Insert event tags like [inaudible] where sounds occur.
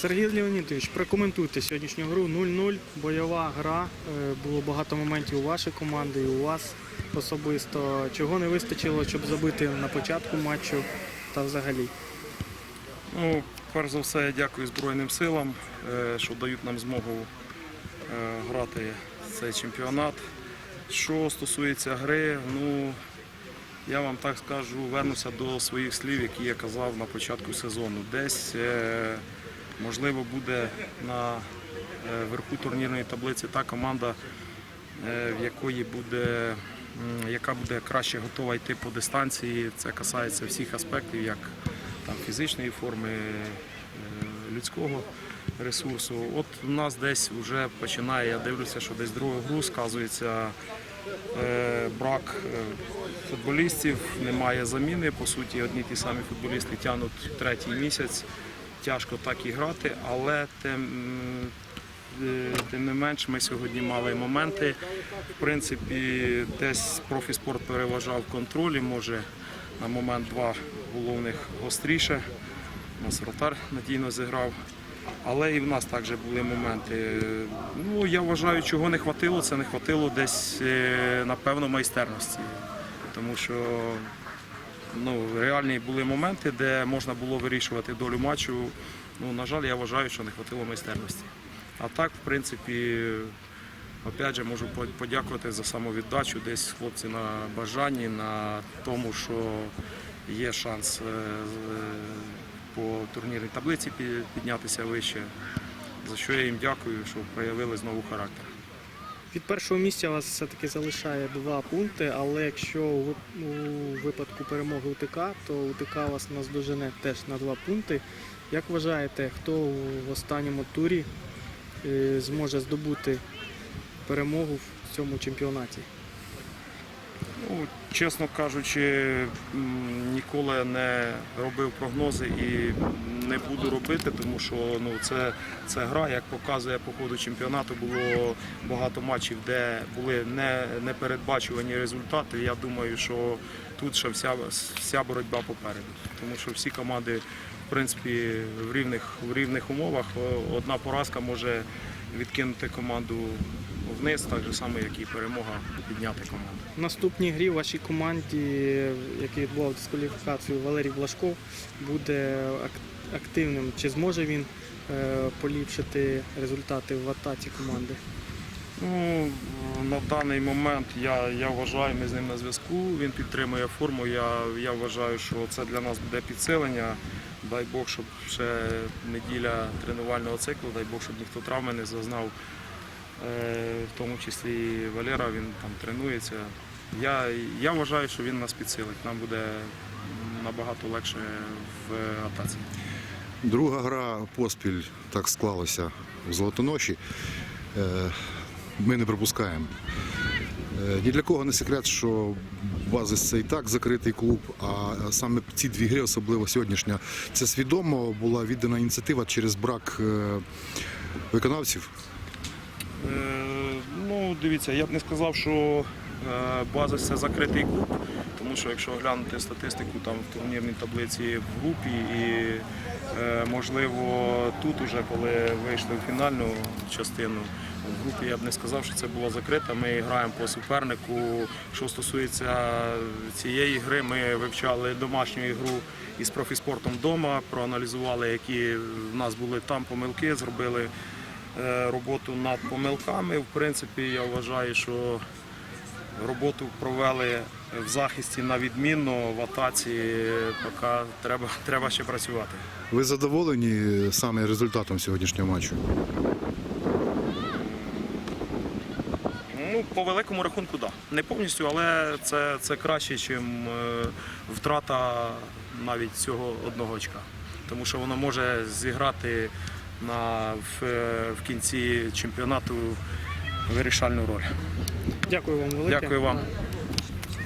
Сергій Леонідович, прокоментуйте сьогоднішню гру 0-0, бойова гра. Е, Було багато моментів у вашої команди і у вас особисто. Чого не вистачило, щоб забити на початку матчу та взагалі? Ну, перш за все, я дякую Збройним силам, е, що дають нам змогу е, грати цей чемпіонат. Що стосується гри, ну я вам так скажу, вернуся до своїх слів, які я казав на початку сезону. Десь можливо буде на е, верху турнірної таблиці та команда, е, в якої буде, яка буде краще готова йти по дистанції. Це касається всіх аспектів, як там, фізичної форми, е, людського ресурсу. От у нас десь вже починає, я дивлюся, що десь другу гру сказується брак футболістів, немає заміни. По суті, одні ті самі футболісти тягнуть третій місяць. Тяжко так і грати, але тим, е, тим не менш ми сьогодні мали моменти. В принципі, десь профіспорт переважав контролі, може на момент два головних гостріше. У нас вратар надійно зіграв. Але і в нас також були моменти. Ну, я вважаю, чого не хватило, це не хватило десь, е, напевно, майстерності. Тому що ну, реальні були моменти, де можна було вирішувати долю матчу. Ну, на жаль, я вважаю, що не хватило майстерності. А так, в принципі, опять же, можу подякувати за самовіддачу. Десь хлопці на бажанні, на тому, що є шанс е, по турнірній таблиці піднятися вище. За що я їм дякую, що проявили знову характер. Від першого місця вас все-таки залишає два пункти, але якщо у випадку перемоги УТК, то УТК вас наздожене теж на два пункти. Як вважаєте, хто в останньому турі е, зможе здобути перемогу в цьому чемпіонаті? Ну, чесно кажучи, ніколи не робив прогнози і не буду робити, тому що ну, це, це гра, як показує по ходу чемпіонату, було багато матчів, де були не, непередбачувані результати. Я думаю, що тут ще вся, вся боротьба попереду, тому що всі команди в принципі, в рівних, в рівних умовах одна поразка може відкинути команду вниз, так же само, як і перемога підняти команду. В наступній грі в вашій команді, який відбував дискваліфікацію Валерій Блашков, буде активним. Чи зможе він е, поліпшити результати в атаці команди? Ну, на даний момент я, я вважаю, ми з ним на зв'язку. Він підтримує форму. Я, я вважаю, що це для нас буде підсилення. Дай Бог, щоб ще неділя тренувального циклу, дай Бог, щоб ніхто травми не зазнав. Е, В тому числі і Валера, він там тренується. Я, я вважаю, що він нас підсилить. Нам буде набагато легше в атаці. Друга гра поспіль так склалося в Золотоноші. Е, Ми не пропускаємо. Е, Ні для кого не секрет, що Базис це і так закритий клуб, а саме ці дві гри, особливо сьогоднішня, це свідомо була віддана ініціатива через брак виконавців. Е, Ну, дивіться, я б не сказав, що е, база це закритий клуб, тому що якщо глянути статистику там в турнірній таблиці в групі і е, можливо тут уже коли вийшли в фінальну частину. В групі я б не сказав, що це було закрито. Ми граємо по супернику. Що стосується цієї гри, ми вивчали домашню ігру із профіспортом вдома, проаналізували, які в нас були там помилки, зробили роботу над помилками. В принципі, я вважаю, що роботу провели в захисті на відмінно, в атаці поки треба, [laughs] треба ще працювати. Ви задоволені саме результатом сьогоднішнього матчу? Ну, по великому рахунку, так. Да. Не повністю, але це, це краще, ніж втрата навіть цього одного очка. Тому що воно може зіграти на, в, в кінці чемпіонату вирішальну роль. Дякую вам велике. Дякую вам.